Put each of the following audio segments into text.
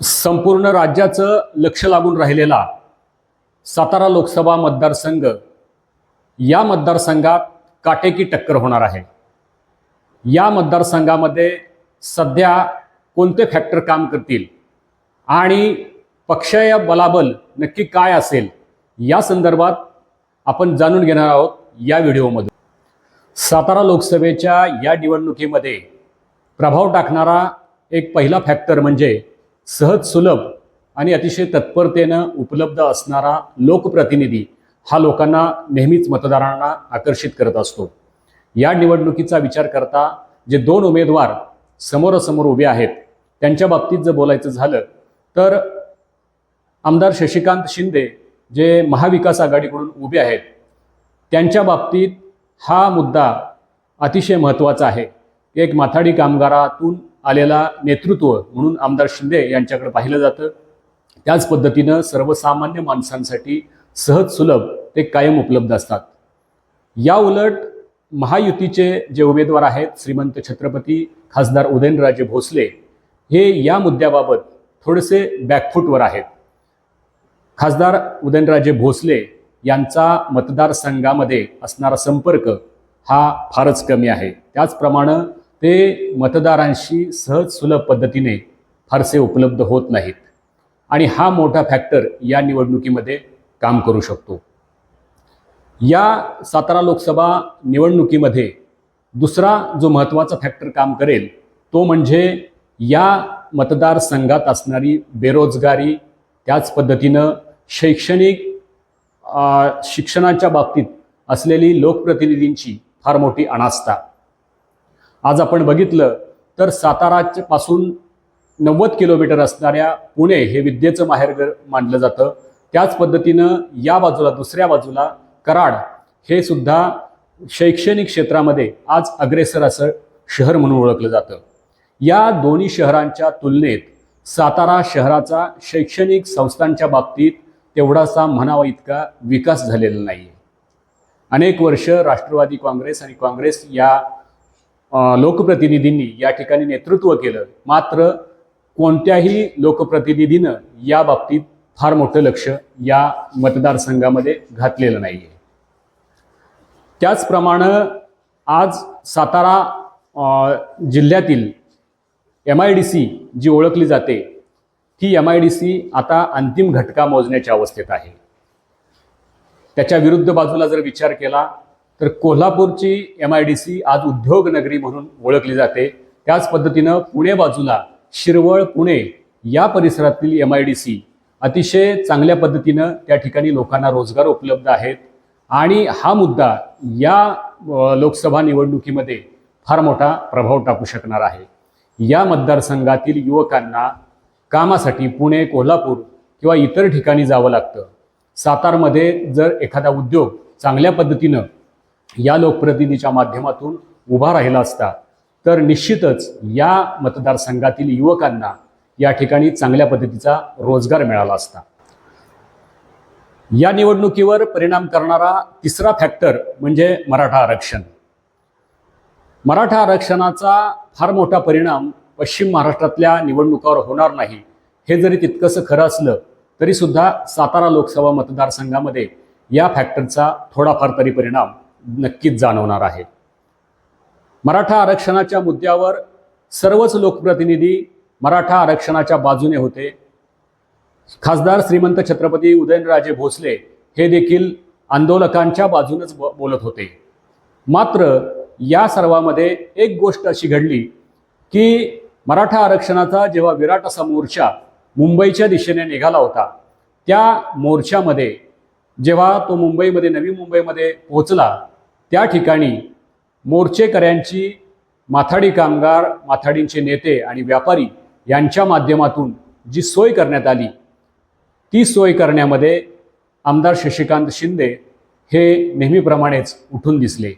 संपूर्ण राज्याचं लक्ष लागून राहिलेला सातारा लोकसभा मतदारसंघ या मतदारसंघात काटेकी टक्कर होणार आहे. या मतदारसंघामध्ये सध्या कोणते फॅक्टर काम करतील आणि पक्षीय बलाबल नक्की काय असेल या संदर्भात आपण जाणून घेणार आहोत या व्हिडिओमध्ये सातारा लोकसभेच्या या निवडणुकीमध्ये प्रभाव टाकणारा एक पहिला फॅक्टर म्हणजे सहज सुलभ आणि अतिशय तत्परतेनं उपलब्ध असणारा लोकप्रतिनिधी हा लोकांना नेहमीच मतदारांना आकर्षित करत असतो. या निवडणुकीचा विचार करता जे दोन उमेदवार समोरासमोर उभे आहेत त्यांच्या बाबतीत जर बोलायचं झालं तर आमदार शशिकांत शिंदे जे महाविकास आघाडीकडून उभे आहेत त्यांच्या बाबतीत हा मुद्दा अतिशय महत्त्वाचा आहे. एक माथाडी कामगारातून आलेला नेतृत्व म्हणून आमदार शिंदे यांच्याकडे पाहिलं जातं. त्याच पद्धतीनं सर्वसामान्य माणसांसाठी सहज सुलभ ते कायम उपलब्ध असतात. या उलट महायुतीचे जे उमेदवार आहेत श्रीमंत छत्रपती खासदार उदयनराजे भोसले हे या मुद्द्याबाबत थोडेसे बॅकफूटवर आहेत. खासदार उदयनराजे भोसले यांचा मतदारसंघामध्ये असणारा संपर्क हा फारच कमी आहे. त्याचप्रमाणे ते मतदारांशी सहज सुलभ पद्धतीने फारसे उपलब्ध होत नाहीत. आणि हा मोठा फॅक्टर या निवडणुकीमध्ये काम करू शकतो. या सातारा लोकसभा निवडणुकीमध्ये दुसरा जो महत्त्वाचा फॅक्टर काम करेल तो म्हणजे या मतदारसंघात असणारी बेरोजगारी त्याच पद्धतीनं शैक्षणिक शिक्षणाच्या बाबतीत असलेली लोकप्रतिनिधींची फार मोठी अनास्था. आज आपण बघितलं तर साताराच्या पासून नव्वद किलोमीटर असणाऱ्या पुणे हे विद्येचं माहेरघर मानलं जातं. त्याच पद्धतीनं या बाजूला दुसऱ्या बाजूला कराड हे सुद्धा शैक्षणिक क्षेत्रामध्ये आज अग्रेसर असं शहर म्हणून ओळखलं जातं. या दोन्ही शहरांच्या तुलनेत सातारा शहराचा शैक्षणिक संस्थांच्या बाबतीत तेवढासा म्हणावा इतका विकास झालेला नाही आहे अनेक वर्ष राष्ट्रवादी काँग्रेस आणि काँग्रेस या लोकप्रतिनिधींनी या ठिकाणी नेतृत्व केलं. मात्र कोणत्याही लोकप्रतिनिधीनं या बाबतीत फार मोठं लक्ष या मतदारसंघामध्ये घातलेलं नाही आहे त्याचप्रमाणे आज सातारा जिल्ह्यातील एम आय डी सी जी ओळखली जाते ती एम आय डी सी आता अंतिम घटका मोजण्याच्या अवस्थेत आहे. त्याच्या विरुद्ध बाजूला जर विचार केला तर कोल्हापूरची एम आय डी सी आज उद्योगनगरी म्हणून ओळखली जाते. त्याच पद्धतीनं पुणे बाजूला शिरवळ पुणे या परिसरातील एम आय डी सी अतिशय चांगल्या पद्धतीनं त्या ठिकाणी लोकांना रोजगार उपलब्ध आहेत. आणि हा मुद्दा या लोकसभा निवडणुकीमध्ये फार मोठा प्रभाव टाकू शकणार आहे. या मतदारसंघातील युवकांना कामासाठी पुणे कोल्हापूर किंवा इतर ठिकाणी जावं लागतं. सातारमध्ये जर एखादा उद्योग चांगल्या पद्धतीनं या लोकप्रतिनिधीच्या माध्यमातून उभा राहिला असता तर निश्चितच या मतदारसंघातील युवकांना या ठिकाणी चांगल्या पद्धतीचा रोजगार मिळाला असता. या निवडणुकीवर परिणाम करणारा तिसरा फॅक्टर म्हणजे मराठा आरक्षण. मराठा आरक्षणाचा फार मोठा परिणाम पश्चिम महाराष्ट्रातल्या निवडणुकावर होणार नाही हे जरी तितकंसं खरं असलं तरी सुद्धा सातारा लोकसभा मतदारसंघामध्ये या फॅक्टरचा थोडाफार तरी परिणाम नक्कीच जाणवणार आहे. मराठा आरक्षणाच्या मुद्द्यावर सर्वच लोकप्रतिनिधी मराठा आरक्षणाच्या बाजूने होते. खासदार श्रीमंत छत्रपती उदयनराजे भोसले हे देखील आंदोलकांच्या बाजूनच बोलत होते. मात्र या सर्वामध्ये एक गोष्ट अशी घडली की मराठा आरक्षणाचा जेव्हा विराट असा मोर्चा मुंबईच्या दिशेने निघाला होता त्या मोर्चामध्ये जेव्हा तो मुंबईमध्ये नवी मुंबईमध्ये पोहोचला त्या ठिकाणी मोर्चेकऱ्यांची माथाडी कामगार माथाडींचे नेते आणि व्यापारी यांच्या माध्यमातून जी सोय करण्यात आली ती सोय करण्यामध्ये आमदार शशिकांत शिंदे हे नेहमीप्रमाणेच उठून दिसले.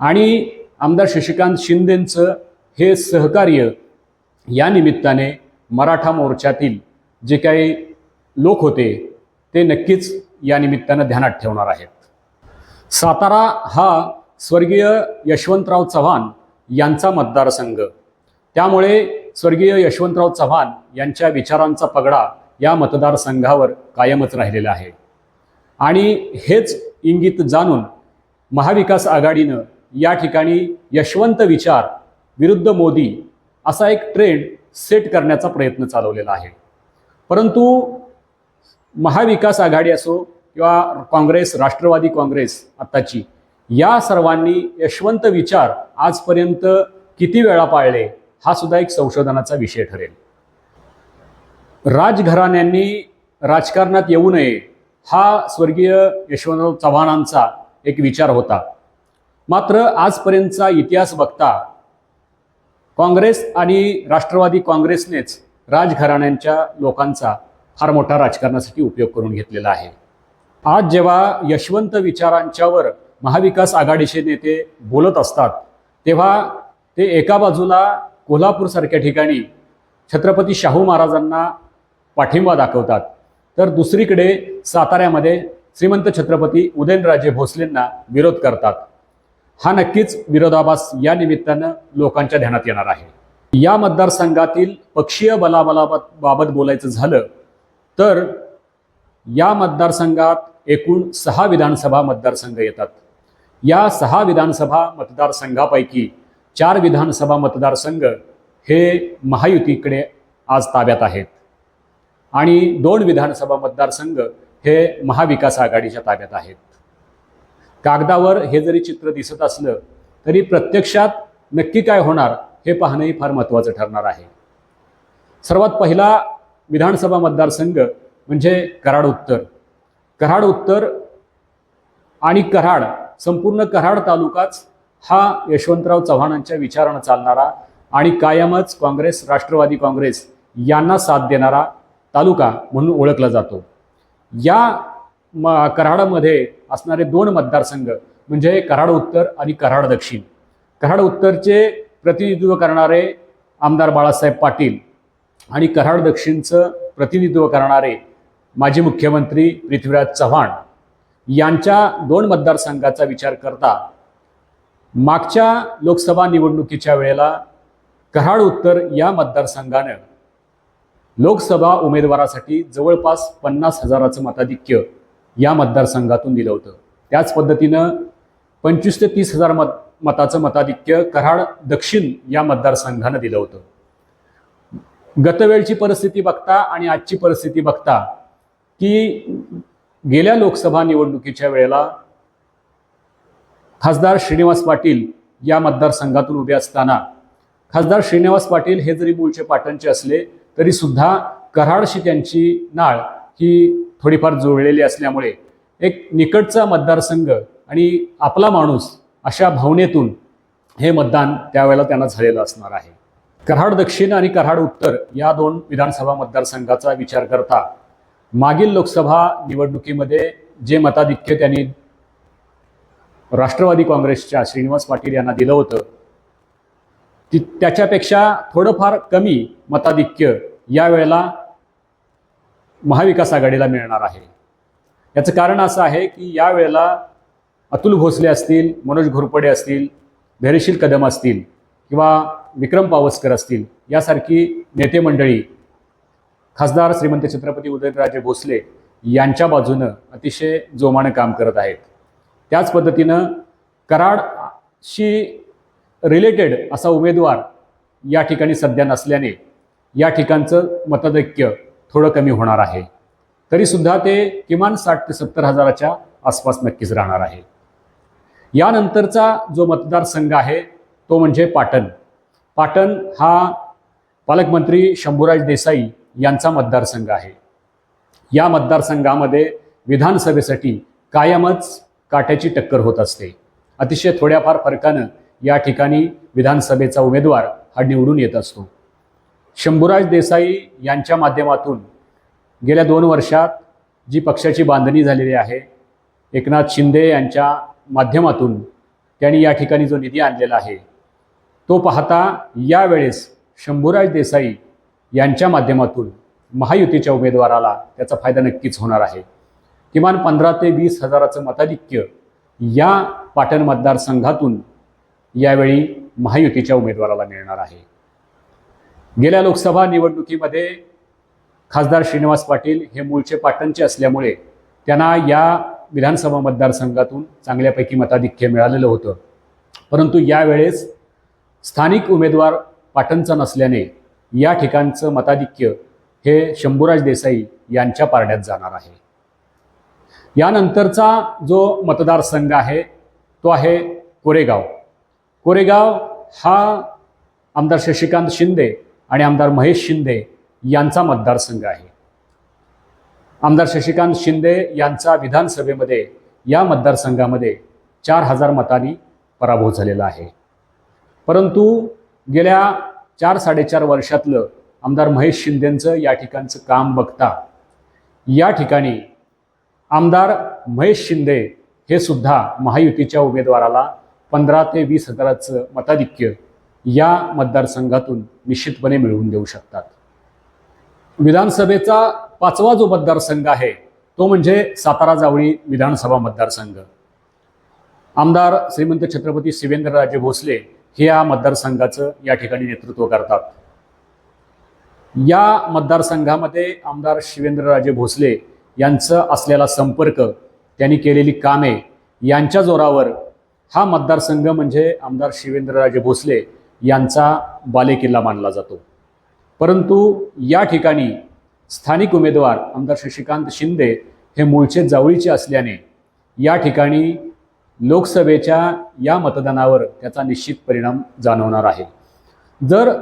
आणि आमदार शशिकांत शिंदेंचं हे सहकार्य या निमित्ताने मराठा मोर्चातील जे काही लोक होते ते नक्कीच या निमित्तानं ध्यानात ठेवणार आहेत. सातारा हा स्वर्गीय यशवंतराव चव्हाण यांचा मतदारसंघ. त्यामुळे स्वर्गीय यशवंतराव चव्हाण यांच्या विचारांचा पगडा या मतदारसंघावर कायमच राहिलेला आहे. आणि हेच इंगित जाणून महाविकास आघाडीनं या ठिकाणी यशवंत विचार विरुद्ध मोदी असा एक ट्रेंड सेट करण्याचा प्रयत्न चालवलेला आहे. परंतु महाविकास आघाडी असो किंवा काँग्रेस राष्ट्रवादी काँग्रेस आत्ताची या सर्वांनी यशवंत विचार आजपर्यंत किती वेळा पाळले हा सुद्धा एक संशोधनाचा विषय ठरेल. राजघराण्यांनी राजकारणात येऊ नये हा स्वर्गीय यशवंतराव चव्हाणांचा एक विचार होता. मात्र आजपर्यंतचा इतिहास बघता काँग्रेस आणि राष्ट्रवादी काँग्रेसनेच राजघराण्यांच्या लोकांचा फार मोठा राजकारणासाठी उपयोग करून घेतलेला आहे. आज जेव्हा यशवंत विचारांच्यावर महाविकास आघाडीचे नेते बोलत असतात तेव्हा ते एका बाजूला कोल्हापूरसारख्या ठिकाणी छत्रपती शाहू महाराजांना पाठिंबा दाखवतात. तर दुसरीकडे साताऱ्यामध्ये श्रीमंत छत्रपती उदयनराजे भोसलेंना विरोध करतात. हा नक्कीच विरोधाभास या निमित्तानं लोकांच्या ध्यानात येणार आहे. या मतदारसंघातील पक्षीय बलाबलाबाबत बोलायचं झालं तर या मतदारसंघात एकूण सहा विधानसभा मतदारसंघ येतात. या सहा विधानसभा मतदारसंघापैकी चार विधानसभा मतदारसंघ हे महायुतीकडे आज ताब्यात आहेत. आणि दोन विधानसभा मतदारसंघ हे महाविकास आघाडीच्या ताब्यात आहेत. कागदावर हे जरी चित्र दिसत असलं तरी प्रत्यक्षात नक्की काय होणार हे पाहणंही फार महत्त्वाचं ठरणार आहे. सर्वात पहिला विधानसभा मतदारसंघ म्हणजे कराड उत्तर. कराड उत्तर आणि कराड संपूर्ण कराड तालुकाच हा यशवंतराव चव्हाणांच्या विचारानं चालणारा आणि कायमच काँग्रेस राष्ट्रवादी काँग्रेस यांना साथ देणारा तालुका म्हणून ओळखला जातो. या म कराडामध्ये असणारे दोन मतदारसंघ म्हणजे कराड उत्तर आणि कराड दक्षिण. कराड उत्तरचे प्रतिनिधित्व करणारे आमदार बाळासाहेब पाटील आणि कराड दक्षिणचं प्रतिनिधित्व करणारे माजी मुख्यमंत्री पृथ्वीराज चव्हाण यांच्या दोन मतदारसंघाचा विचार करता मागच्या लोकसभा निवडणुकीच्या वेळेला कराड उत्तर या मतदारसंघानं लोकसभा उमेदवारासाठी जवळपास पन्नास हजाराचं मताधिक्य या मतदारसंघातून दिलं होतं. त्याच पद्धतीनं पंचवीस ते तीस हजार मत मताचं मताधिक्य कराड दक्षिण या मतदारसंघानं दिलं होतं. गतवेळची परिस्थिती बघता आणि आजची परिस्थिती बघता की गेल्या लोकसभा निवडणुकीच्या वेळेला खासदार श्रीनिवास पाटील या मतदारसंघातून उभे असताना खासदार श्रीनिवास पाटील हे जरी मूळचे पाटणचे असले तरी सुद्धा कराडशी त्यांची नाळ ही थोडीफार जुळलेली असल्यामुळे एक निकटचा मतदारसंघ आणि आपला माणूस अशा भावनेतून हे मतदान त्यावेळेला त्यांना झालेलं असणार आहे. कराड दक्षिण आणि कराड उत्तर या दोन विधानसभा मतदारसंघाचा विचार करता मागील लोकसभा निवडणुकीमध्ये जे मताधिक्य त्यांनी राष्ट्रवादी काँग्रेसच्या श्रीनिवास पाटील यांना दिलं होतं ती त्याच्यापेक्षा थोडंफार कमी मताधिक्य यावेळेला महाविकास आघाडीला मिळणार आहे. याचं कारण असं आहे की यावेळेला अतुल भोसले असतील मनोज घोरपडे असतील धैर्यशील कदम असतील किंवा विक्रम पावसकर असतील यासारखी नेते मंडळी खासदार श्रीमंत छत्रपती उदयनराजे भोसले यांच्या बाजूनं अतिशय जोमानं काम करत आहेत. त्याच पद्धतीनं कराडशी रिलेटेड असा उमेदवार या ठिकाणी सध्या नसल्याने या ठिकाणचं मतदैक्य थोडं कमी होणार आहे. तरीसुद्धा ते किमान साठ ते सत्तर हजाराच्या आसपास नक्कीच राहणार आहे. यानंतरचा जो मतदारसंघ आहे तो म्हणजे पाटण. पाटण हा पालकमंत्री शंभूराज देसाई यांचा मतदारसंघ आहे. या मतदारसंघामध्ये विधानसभेसाठी कायमच काट्याची टक्कर होत असते. अतिशय थोड्याफार फरकानं या ठिकाणी विधानसभेचा उमेदवार हा निवडून येत असतो. शंभूराज देसाई यांच्या माध्यमातून गेल्या दोन वर्षात जी पक्षाची बांधणी झालेली आहे एकनाथ शिंदे यांच्या माध्यमातून त्यांनी या ठिकाणी जो निधी आणलेला आहे तो पाहता यावेळेस शंभूराज देसाई यांच्या माध्यमातून महायुतीच्या उमेदवाराला त्याचा फायदा नक्कीच होणार आहे. किमान पंधरा ते वीस हजाराचं मताधिक्य या पाटण मतदारसंघातून यावेळी महायुतीच्या उमेदवाराला मिळणार आहे. गेल्या लोकसभा निवडणुकीमध्ये खासदार श्रीनिवास पाटील हे मूळचे पाटणचे असल्यामुळे त्यांना या विधानसभा मतदारसंघातून चांगल्यापैकी मताधिक्य मिळालेलं होतं. परंतु यावेळेस स्थानिक उमेदवार पाटणचा नसल्याने या ठिकाणचं मताधिक्य हे शंभूराज देसाई यांच्या पारड्यात जाणार आहे. यानंतरचा जो मतदारसंघ आहे तो आहे कोरेगाव. कोरेगाव हा आमदार शशिकांत शिंदे आणि आमदार महेश शिंदे यांचा मतदारसंघ आहे. आमदार शशिकांत शिंदे यांचा विधानसभेमध्ये या मतदारसंघामध्ये चार हजार मतांनी पराभव झालेला आहे. परंतु गेल्या चार साडेचार वर्षातलं आमदार महेश शिंदेंचं या ठिकाणचं काम बघता या ठिकाणी आमदार महेश शिंदे हे सुद्धा महायुतीच्या उमेदवाराला पंधरा ते वीस हजाराचं मताधिक्य या मतदारसंघातून निश्चितपणे मिळवून देऊ शकतात. विधानसभेचा पाचवा जो मतदारसंघ आहे तो म्हणजे सातारा जावळी विधानसभा मतदारसंघ. आमदार श्रीमंत छत्रपती शिवेंद्रराजे भोसले हे या मतदारसंघाचं या ठिकाणी नेतृत्व करतात. या मतदारसंघामध्ये आमदार शिवेंद्रराजे भोसले यांचं असलेला संपर्क त्यांनी केलेली कामे यांच्या जोरावर हा मतदारसंघ म्हणजे आमदार शिवेंद्रराजे भोसले यांचा बालेकिल्ला मानला जातो. परंतु या ठिकाणी स्थानिक उमेदवार आमदार शशिकांत शिंदे हे मूळचे जावळीचे असल्याने या ठिकाणी लोकसभेच्या या मतदानावर त्याचा निश्चित परिणाम जाणवणार आहे. जर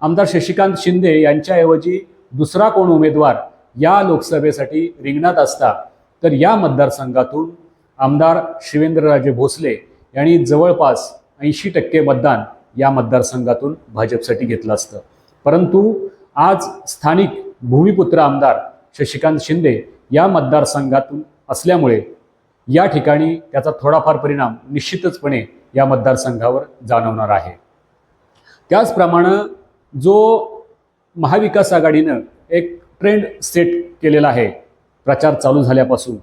आमदार शशिकांत शिंदे यांच्याऐवजी दुसरा कोण उमेदवार या लोकसभेसाठी रिंगणात असता तर या मतदारसंघातून आमदार शिवेंद्रराजे भोसले यांनी जवळपास ऐंशी टक्के मतदान या मतदारसंघातून भाजपसाठी घेतलं असतं. परंतु आज स्थानिक भूमिपुत्र आमदार शशिकांत शिंदे या मतदारसंघातून असल्यामुळे या ठिकाणी त्याचा थोडाफार परिणाम निश्चितचपणे या मतदारसंघावर जाणवणार आहे. त्याचप्रमाणे जो महाविकास आघाडीनं एक ट्रेंड सेट केलेला आहे प्रचार चालू झाल्यापासून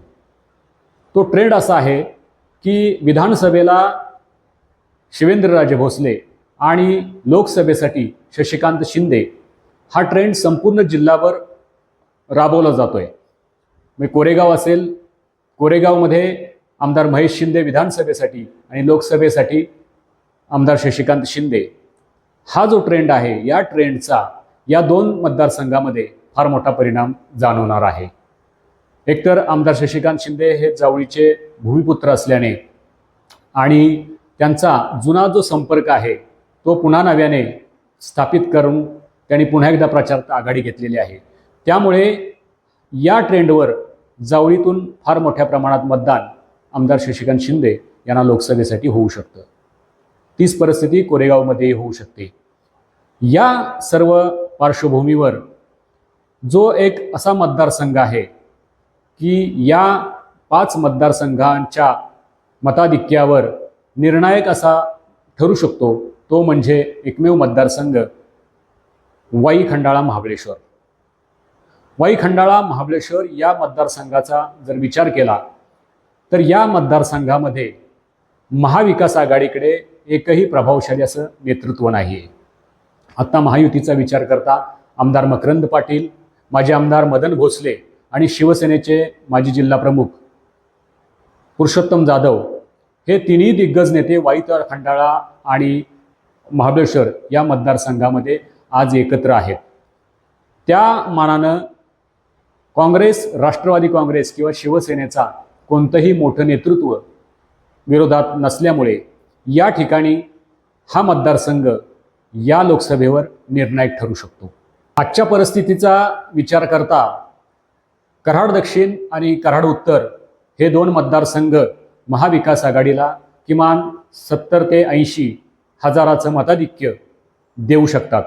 तो ट्रेंड असा आहे की विधानसभेला शिवेंद्रराजे भोसले आणि लोकसभेसाठी शशिकांत शिंदे हा ट्रेंड संपूर्ण जिल्हाभर राबवला जातोय. म्हणजे कोरेगाव असेल कोरेगावमध्ये आमदार महेश शिंदे विधानसभेसाठी आणि लोकसभेसाठी आमदार शशिकांत शिंदे. हा जो ट्रेंड आहे या ट्रेंडचा या दोन मतदारसंघामध्ये फार मोठा परिणाम जाणवणार आहे. एकतर आमदार शशिकांत शिंदे हे जावळीचे भूमिपुत्र असल्याने आणि त्यांचा जुना जो संपर्क आहे तो पुन्हा नव्याने स्थापित करून त्यांनी पुन्हा एकदा प्रचारात आघाडी घेतलेली आहे. त्यामुळे या ट्रेंडवर जावळीतून फार मोठ्या प्रमाणात मतदान आमदार शशिकांत शिंदे यांना लोकसभेसाठी होऊ शकतं. तीच परिस्थिती कोरेगावमध्येही होऊ शकते. या सर्व पार्श्वभूमीवर जो एक असा मतदारसंघ आहे की या पाच मतदारसंघांच्या मताधिक्यावर निर्णायक असा ठरू शकतो तो म्हणजे एकमेव मतदारसंघ वाई खंडाळा महाबळेश्वर. वाई खंडाळा महाबळेश्वर या मतदारसंघाचा जर विचार केला तर या मतदारसंघामध्ये महाविकास आघाडीकडे एकही प्रभावशाली असं नेतृत्व नाही आहे आत्ता महायुतीचा विचार करता आमदार मकरंद पाटील माजी आमदार मदन भोसले आणि शिवसेनेचे माजी जिल्हा प्रमुख पुरुषोत्तम जाधव हे तिन्ही दिग्गज नेते वाईतर खंडाळा आणि महाबळेश्वर या मतदारसंघामध्ये आज एकत्र आहेत. त्या मानानं काँग्रेस राष्ट्रवादी काँग्रेस किंवा शिवसेनेचा कोणतंही मोठं नेतृत्व विरोधात नसल्यामुळे या ठिकाणी हा मतदारसंघ या लोकसभेवर निर्णायक ठरू शकतो. आजच्या परिस्थितीचा विचार करता कराड दक्षिण आणि कराड उत्तर हे दोन मतदारसंघ महाविकास आघाडीला किमान सत्तर ते ऐंशी हजाराचं मताधिक्य देऊ शकतात.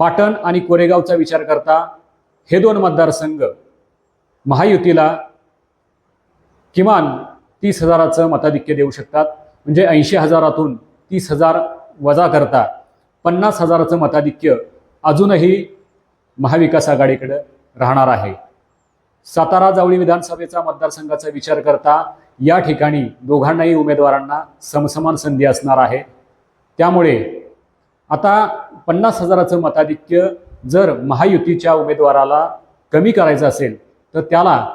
पाटण आणि कोरेगावचा विचार करता हे दोन मतदारसंघ महायुतीला किमान तीस हजाराचं मताधिक्य देऊ शकतात. म्हणजे ऐंशी हजारातून तीस हजार वजा करता पन्नास हजाराचं मताधिक्य अजूनही महाविकास आघाडीकडं राहणार आहे. सातारा जावळी विधानसभेचा मतदारसंघाचा विचार करता या ठिकाणी दोघांनाही उमेदवारांना समसमान संधी असणार आहे. त्यामुळे आता पन्नास हजाराचं मताधिक्य जर महायुतीच्या उमेदवाराला कमी करायचं असेल तर त्याला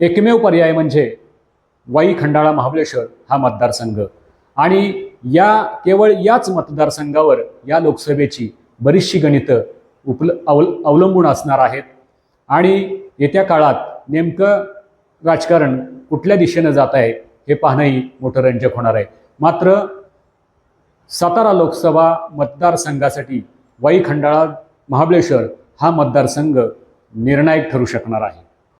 एकमेव पर्याय म्हणजे वाई खंडाळा महाबळेश्वर हा मतदारसंघ. आणि या केवळ याच मतदारसंघावर या लोकसभेची बरीचशी गणितं उपल अवल अवलंबून असणार आहेत. आणि येत्या काळात नेमकं राजकारण कुठल्या दिशेनं जात आहे हे पाहणंही मोठं रंजक होणार आहे. मात्र सातारा लोकसभा मतदारसंघासाठी वाई खंडाळा महाबळेश्वर हा मतदारसंघ निर्णायक ठरू शकणार आहे.